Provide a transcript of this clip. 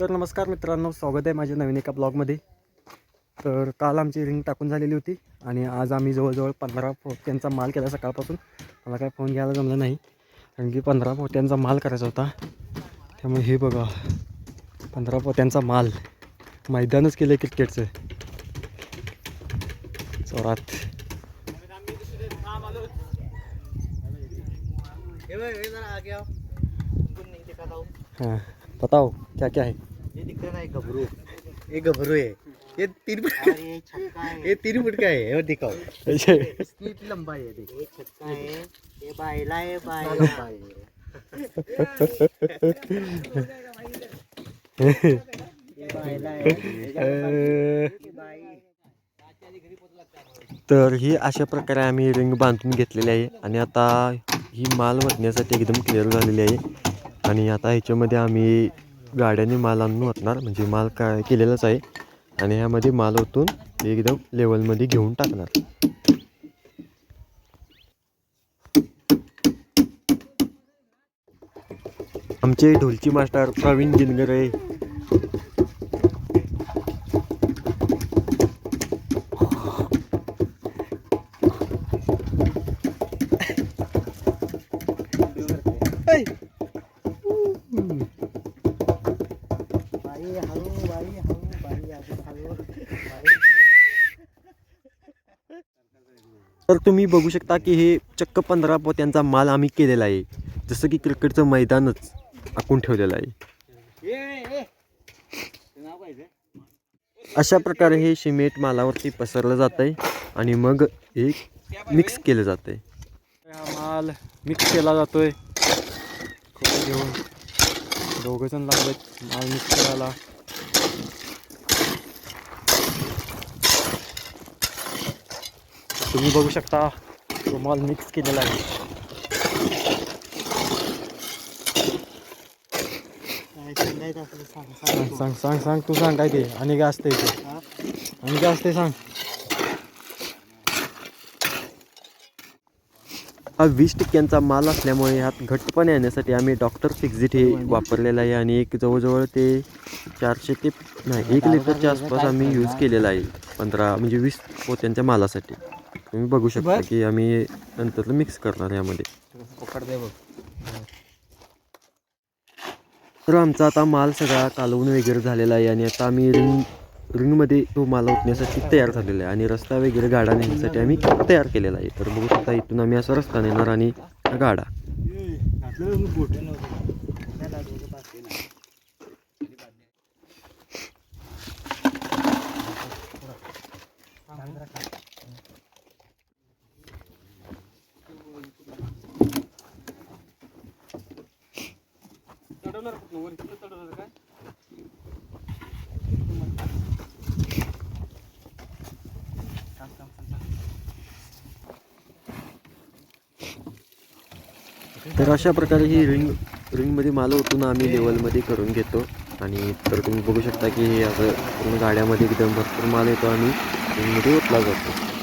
तर नमस्कार मित्रांनो स्वागत आहे माझ्या नवीन एका ब्लॉगमध्ये. तर काल आमची रिंग टाकून झालेली होती आणि आज आम्ही जवळजवळ पंधरा पोत्यांचा माल केला सकाळपासून. मला काय फोन घ्यायला जमलं नाही कारण की पंधरा पोत्यांचा माल करायचा होता. त्यामुळे हे बघा पंधरा पोत्यांचा माल. मैदानच केलं आहे क्रिकेटचं. चोरात हां बताओ क्या क्या है? ये दिख रहा है ये गबरू है ये तीन फुट ये छक्का है ये तीन फुट का है और दिखाओ इसकी लंबाई है देख. ये छक्का है ये बायला. है बायला ये बायला है तर ही अशा प्रकारे आम्ही रिंग बांधून घेतलेली आहे आणि आता ही माल वतण्यासाठी एकदम क्लिअर झालेली आहे. आणि आता ह्याच्यामध्ये आम्ही गाड्याने माल आणून वाटणार म्हणजे माल काय केलेलाच आहे. आणि ह्यामध्ये माल ओतून एकदम लेवलमध्ये घेऊन टाकणार. आमचे ढोलची मास्टर प्रवीण जिनगरे तर तुम्ही बघू शकता की हे चक्क पंधरा पोत्यांचा माल आम्ही केलेला आहे. जसं की क्रिकेटचं मैदानच आखून ठेवलेलं आहे. अशा प्रकारे हे सिमेंट मालावरती पसरलं जातं आहे आणि मग हे मिक्स केलं जातं आहे हा माल मिक्स केला जातोय. खोबरं घेऊन. दोघंजण लागलेत माल मिक्स करायला. तुम्ही बघू शकता तो माल मिक्स केलेला आहे. सांग सांग सांग सांग तू सांग काय ते. आणि काय असते ते? आणि काय असते सांग. हा वीस टक्क्यांचा माल असल्यामुळे ह्यात घट्टपणा येण्यासाठी आम्ही डॉक्टर फिक्झिट हे वापरलेलं आहे आणि एक जवळजवळ ते चारशे ते नाही एक लिटरच्या आसपास आम्ही यूज केलेला आहे. पंधरा म्हणजे वीस पोत्यांच्या मालासाठी. तुम्ही बघू शकता की आम्ही नंतर मिक्स करणार यामध्ये. तर आमचा आता माल सगळा कालवून वगैरे झालेला आहे आणि आता आम्ही रिंग रिंगमध्ये तो माल ओतण्यासाठी तयार झालेला आहे आणि रस्ता वगैरे गाडा नेण्यासाठी आम्ही तयार केलेला आहे. तर बघू शकता इथून आम्ही असा रस्ता नेणार आणि हा गाडा तर अशा प्रकारे ही रिंग रिंगमध्ये माल ओतून आम्ही लेवलमध्ये करून घेतो. आणि तर तुम्ही बघू शकता की हे असं पूर्ण गाड्यामध्ये एकदम भरपूर माल येतो आणि रिंगमध्ये ओतला जातो.